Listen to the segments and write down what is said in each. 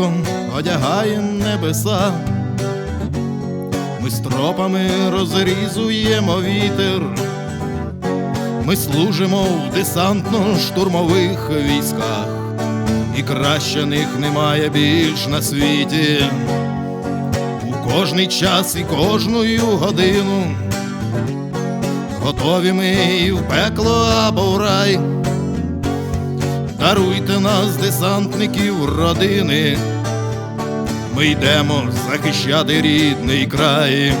кроком одягаєм небеса, ми стропами розрізуємо вітер, ми служимо в десантно-штурмових військах, і краще них немає більш на світі. У кожний час і кожную годину готові ми і в пекло або в рай. Даруйте нас, десантників родини, ми йдемо захищати рідний край.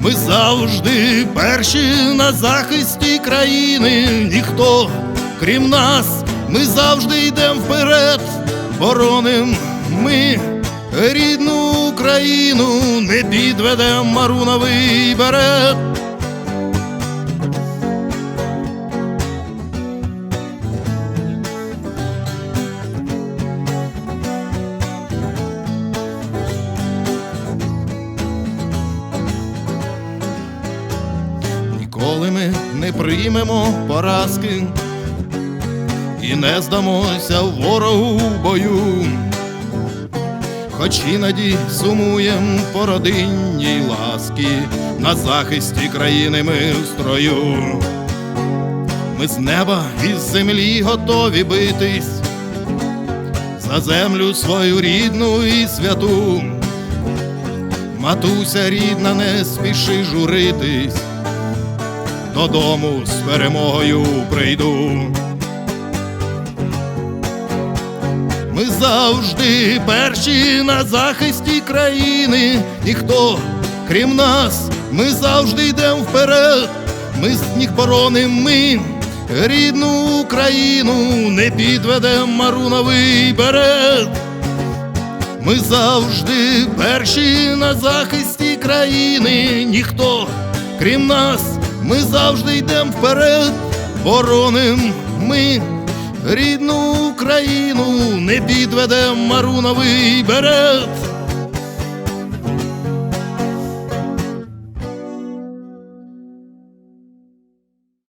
Ми завжди перші на захисті країни, ніхто крім нас, ми завжди йдемо вперед, бороним ми рідну Україну, не підведем маруновий берет. Ніколи ми не приймемо поразки і не здамося ворогу в бою, хоч іноді сумуєм по родинній ласки, на захисті країни ми в строю. Ми з неба і з землі готові битись за землю свою рідну і святу. Матуся рідна, не спіши журитись, додому з перемогою прийду. Ми завжди перші на захисті країни, ніхто крім нас, ми завжди йдемо вперед, ми з них бороним ми рідну Україну, не підведем маруновий берет. Ми завжди перші на захисті країни, ніхто крім нас, ми завжди йдемо вперед, бороним ми рідну Україну, не підведем маруновий берет.